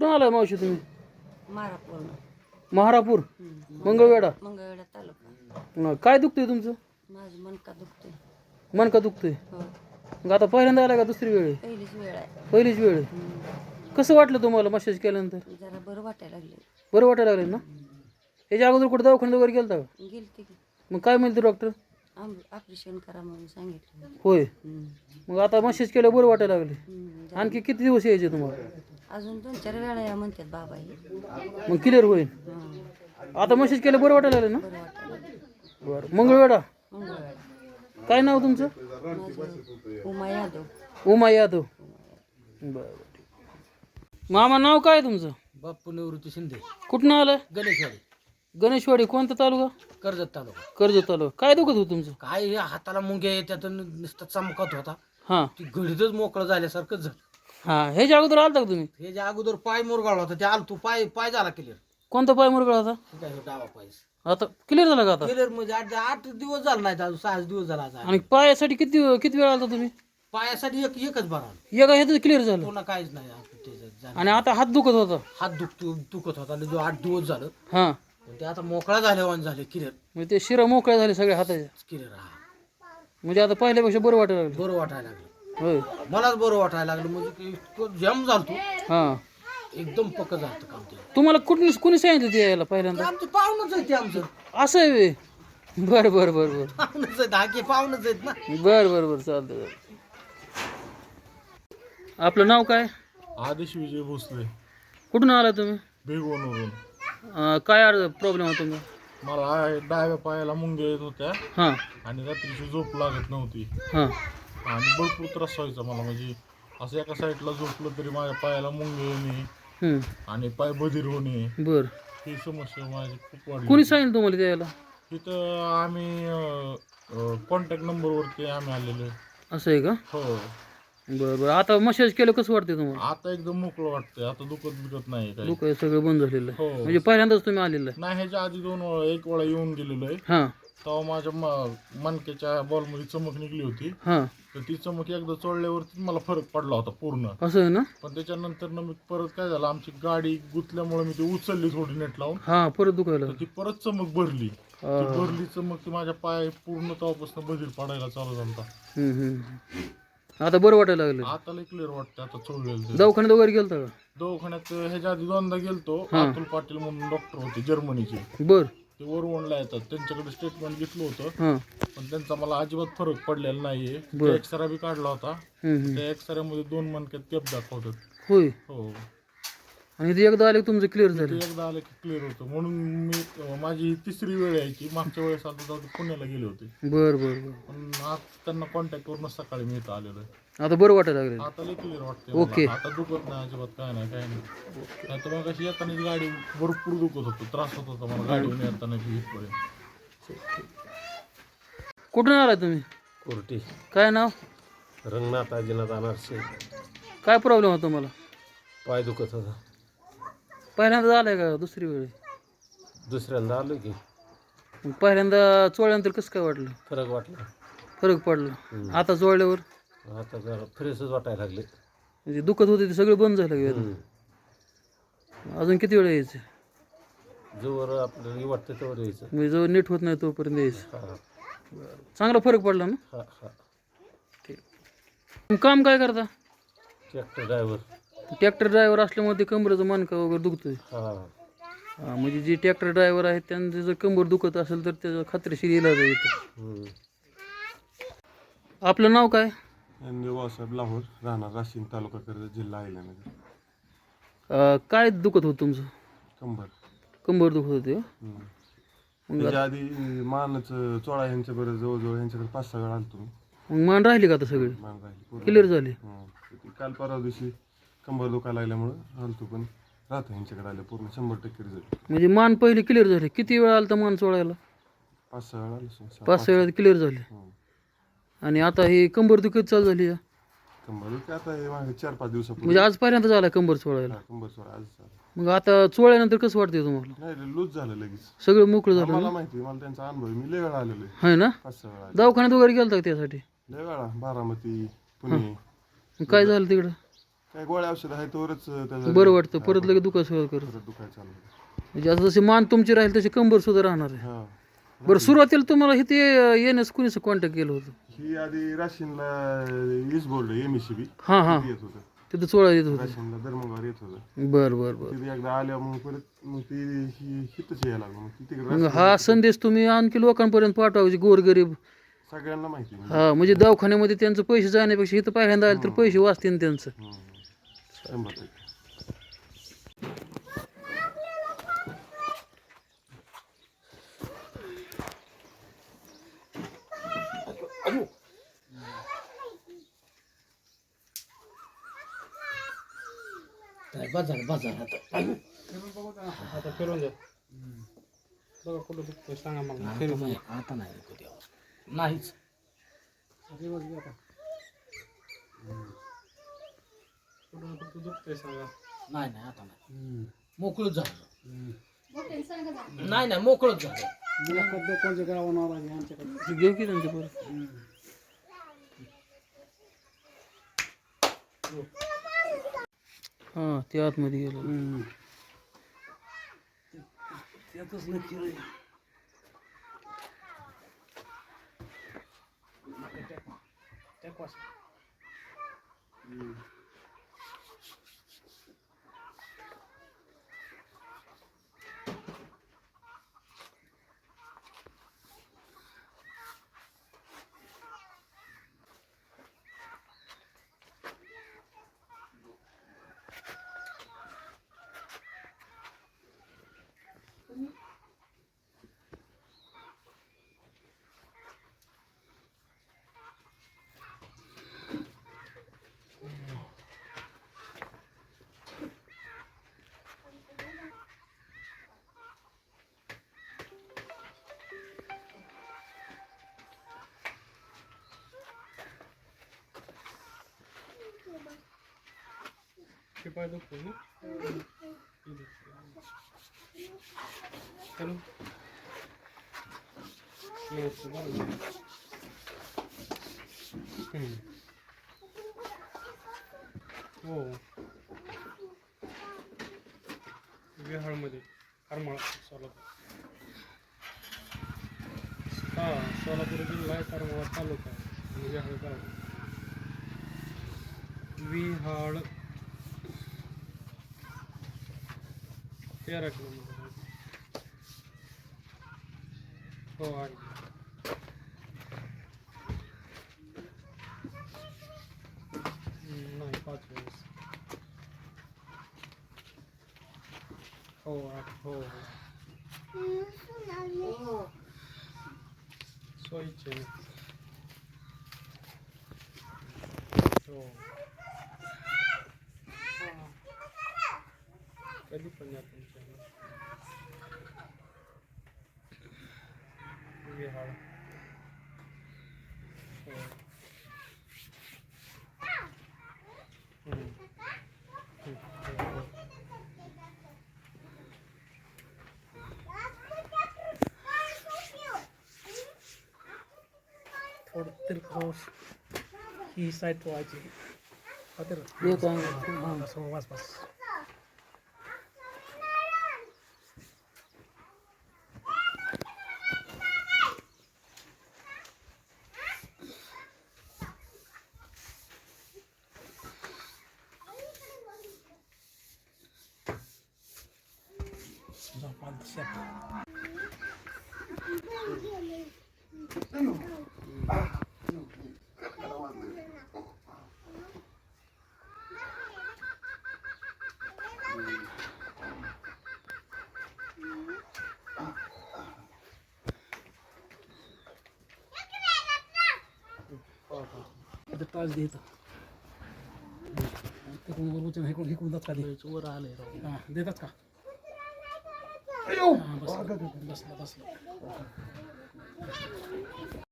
कुठून आलाय मावशी तुम्ही? मारा पूर्ण महारापूर मंगळवेढा? मंगळवेढा तालुका. काय दुखतंय तुमचं? माझं मनका दुखते मन का दुखतंय? हो. मग आता पहिल्यांदा आला का दुसरी वेळ? आहे? पहिलीच वेळ आहे. पहिलीच वेळ आहे. हम्म. कसं वाटलं तुम्हाला मसाज केल्यानंतर? जरा बरं वाटायला लागले बरं वाटायला लागलं ना? याच्या अगोदर कुठं दवाखान्यात वगैरे गेलता का? गेलते की. मग काय म्हणते डॉक्टर ऑपरेशन करा म्हणून सांगितलं. होय. हम्म. मग आता मसाज केलं बरं वाटायला लागले हम्म. आणखी किती दिवस यायचे तुम्हाला? अजून दोन चार वेळा या म्हणतात बाबा हे मग क्लिअर होईल. हं. आता मसाज केलं बरं वाटायला लागलं ना? बरं मंगळवेढा? काय नाव तुमचं? माझं उमा यादव. उमा यादव. बरं बरं ठीक. मामा नाव काय आहे तुमचं? बाप्पू निवृत्ती शिंदे. कुठनं आलं गणेशवाडी. गणेशवाडी कोणता तालुका? कर्जत तालुका. कर्जत तालुका. काय दुखत होतं तुमचं? काय हे हाताला मुंग्या येत्यातून नुसतं चमकत होता. हां. ती घडीतच मोकळं झाल्यासारखंच झालं. हां ह्याच्या अगोदर आलता का तुम्ही? हे जे अगोदर पाय मुरगाळला होता ते आल तू पाय पाय झाला क्लिअर कोणता पाय मुरगळा होता? काय हे डावा पाय. आता क्लिअर झाला का आता? क्लिअर म्हणजे आठ आठ दिवस झाला नाही अजून सहा दिवस झाला आज. आणि पायासाठी किती किती वेळ आलता तुम्ही? पायासाठी एक एकच बरा एका ह्याचं क्लिअर झालं? पुन्हा काहीच नाही आता त्याच्यात झालं. आणि आता हात दुखत होता? हात दुखतो दुखत होता जो आठ दिवस झालं हां. पण ते आता मोकळा झाल्यावान झाले क्लिअर म्हणजे ते शिरा मोकळ्या झाले सगळ्या हाताच्या क्लिअर हा. म्हणजे आता पहिल्यापेक्षा बरं वाटायला लागलं. बरं वाटायला लागलं. होय. मलाच बरं वाटायला लागलं म्हणजे की इतकं जम झालतो हां. एकदम पक्क झालं काम ते. तुम्हाला कुठून कुणी सांगितलं ते यायला पहिल्यांदा? आमचं पाहुणच आहे ते आमचं. असं आहे व्हय. बरं बरं बरं बरं. पाहुणच आहेत हाके पाहुणच आहेत ना. बरं बरं बरं चालतं आपलं नाव काय? आदेश विजय भोसले. कुठून आला तुम्ही? बेगोनवरून अं, काय प्रॉब्लेम होता तुम्ही मला आहे डाव्या पायाला मुंग्या येत होत्या. हां. आणि रात्रीची झोप लागत नव्हती. हां. आणि भरपूर त्रास व्हायचा मला. म्हणजे असं एका साईडला झोपलं तरी माझ्या पायाला मुंगे येणे आणि पाय बधीर होणे. बरं. ही समस्या माझी खूप वाढली. कोणी सांगितलं तुम्हाला ते यायला तिथं आम्ही कॉन्टॅक्ट नंबरवरती आम्ही आलेलो. असं आहे का? हो. बरं बरं. आता मसाज केलं कसं वाटते तुम्हाला? आता एकदम मोकळं वाटतंय. आता दुखत बिकत नाही लोक सगळं बंद झालेलं आहे. हो. म्हणजे पहिल्यांदाच तुम्ही आलेलं नाही ह्याच्या आधी दोन वेळा एक वेळा येऊन गेलेलो आहे. हां. तेव्हा माझ्या म- मणक्याच्या बॉलमध्ये चमक निघली होती. हां. तर ती चमक एकदा चोळल्यावरती मला फरक पडला होता पूर्ण. असं आहे ना? पण त्याच्यानंतर ना मी परत काय झालं आमची गाडी गुतल्यामुळे मी ती उचलली थोडी नेट लावून. हां परत दुखायला तर ती परत चमक भरली. ती. भरली चमक ती माझ्या पाय पूर्ण तेव्हापासून बधीर पडायला चालू झाला हम्म, हम्म. आता बरं वाटायला लागलं. आता लय क्लिअर वाटतं आता चोळलेलं ते. दवाखान्यात वगैरे गेलता का? दवाखान्यात ह्याच्या आधी दोनदा गेलतो. अतुल पाटील म्हणून डॉक्टर होते जर्मनीचे. बरं. ते वरवणला येतात. त्यांच्याकडे स्टेटमेंट घेतलं होतं. हां. पण त्यांचा मला अजिबात फरक पडलेला नाहीये. बरं. एक्सरा बी काढला होता. हम्म, हम्म. त्या एक्सऱ्यामध्ये दोन मनक्यात केप दाखवतात. होय. हो. आणि ते एकदा आले की तुमचं क्लिअर ते झालं एकदा आलं की क्लिअर होतं. म्हणून मी अं, माझी ही तिसरी वेळ यायची मागच्या वेळेस आता जाऊ पुण्याला गेले होते. बरं बरं बरं. पण आज त्यांना कॉन्टॅक्टवरनं सकाळी मी इथं आलेलो आहे. आता बरं वाटायला लागलं आता लय क्लिअर वाटते ओके. आता दुखत नाही अजिबात काय नाही काय नाही. नाही तर मग कशी येताना गाडी भरपूर दुखत होतो त्रास होत होता मला गाडीवर येताना इथपर्यंत. कुठून आला तुम्ही? कोरटी. काय नाव? रंगनाथ आजीनाथ अनारसे. काय प्रॉब्लेम होता तुम्हाला? पाय दुखत होता. पहिल्यांदा आलाय का दुसरी वेळ? दुसऱ्यांदा आलो की. मग पहिल्यांदा चोळल्यानंतर कसं काय वाटलं? फरक वाटला. फरक पडला. आता चोळल्यावर आता जरा फ्रेशच वाटायला लागले. म्हणजे दुखत होते ते सगळं बंद झालं. अजून किती वेळ यायचं? जोवर आपल्याला हे वाटतं तेवढं यायचं. म्हणजे जो नीट होत नाही तोपर्यंत यायचं. हा. चांगला फरक पडला ना? हा हा. मग काम काय करता? Tractor driver. ट्रॅक्टर ड्रायव्हर असल्यामुळे ते कमरेचं मानका वगैरे दुखतोय हा म्हणजे जे ट्रॅक्टर ड्रायव्हर आहेत त्यांचं जर कंबर दुखत असेल तर त्याचा खात्रीशीर इलाज आहे इथं. आपलं नाव काय वासाहेब लाहोर राहणार राशीन तालुका कर्जत जिल्हा अहिल्यानगर अं, काय दुखत होतं तुमचं कंबर कंबर दुखत होते हो? हम्म. मग त्याच्या आधी मानच चोळा यांच्या बरं जवळजवळ यांच्याकडे पाच सहा वेळा आलतो मी. मग मान राहिली का आता सगळी मान राहिली पूर्ण. क्लिअर झाली हम्म. ती काल परवा दिवशी कंबर दुखायला लागल्यामुळं आलतो पण राहतो यांच्याकडे आलं पूर्ण शंभर टक्के रिझल्ट म्हणजे मान पहिले क्लिअर झाले. किती वेळ आला तर मान चोळायला पाच सहा वेळा आलो असेल. सहा- पाच सहा वेळा क्लिअर झाले. हम्म. आणि आता ही कंबर दुखत चालू झाली आहे. कंबर दुखी आता हे मागे चार पाच दिवसापूर्वी. म्हणजे आजपर्यंत झाला कंबर चोळायला हा, कंबर आज झालं. मग आता चोळल्यानंतर कसं वाटतंय तुम्हाला? नाही लूज झालं लगेच. सगळं मोकळं झालं मला माहिती मला त्यांचा अनुभव आहे. मी लय वेळा आलेलो आहे. आहे ना? पाच सहा वेळा आलेलो. दवाखान्यात वगैरे गेलता का त्यासाठी? लय वेळा. बारामती पुणे. मग काय झालं तिकडं? काय गोळ्या औषध आहे तोवरच त्याचं बरं वाटतं परत लगेच दुखा सुरुवात करत परत दुखायला चालू होतं. म्हणजे आता जशी मान तुमची राहील तशी कंबर सुद्धा राहणार आहे. हा. बरं सुरुवातीला तुम्हाला इथे येण्यास कुणीच कॉन्टॅक्ट केलं होतं? ही आधी राशीनला वीस बोर्ड एम सी बी हां हां. येत होतं. तिथं चोळा येत होतं. राशीनला दरमंगावर येत होतं. बरं बरं बरं. तिथे एकदा आल्या मग परत मग ती ही हितच यायला लागलं. मग ती तिकडे मग हा संदेश तुम्ही आणखी लोकांपर्यंत पाठवायचे गोरगरीब. सगळ्यांना माहिती. हा म्हणजे दवाखान्यामध्ये त्यांचं पैसे जाण्यापेक्षा इथं पहिल्यांदा आले तर पैसे वाचतील त्यांचं. हम्म. शंभर टक्के काय बाजार बाजार आता आता फिरून द्या बघा कुठं दुखतंय सांगा मला आता नाही आता नाही नको देवा नाहीच कुठं कुठं दुखतंय सांगा नाही नाही आता नाही. मोकळच झालं. नाही नाही मोकळच झालं. घेऊ की त्यांच्या परत हां ते आतमध्ये गेलं. हे पाय दुखतोय ना हॅलो नमस्ते बोला ना. हम्म. हो विहारमध्ये करमाळा सोलापूर हा सोलापूर जिल्हा आहे करमाळा तालुका आहे आणि विहार गाव विहाळ तेरा किलोमीटर आहे. हो आहे हम्म, नाही पाच वेळेस हो आहे, हो हो सोयीचे हो कधी पण या तुमच्या विहाळ हो हम्म. हम्म. हो, हो. थोडं तरी पाऊस ही साईड ठेवायची एक अंग- बस बस बस तास देत तिकडून उचल हे कोण इकडून का दे वर आले हां देतात का हां, बसलं बसलं बसलं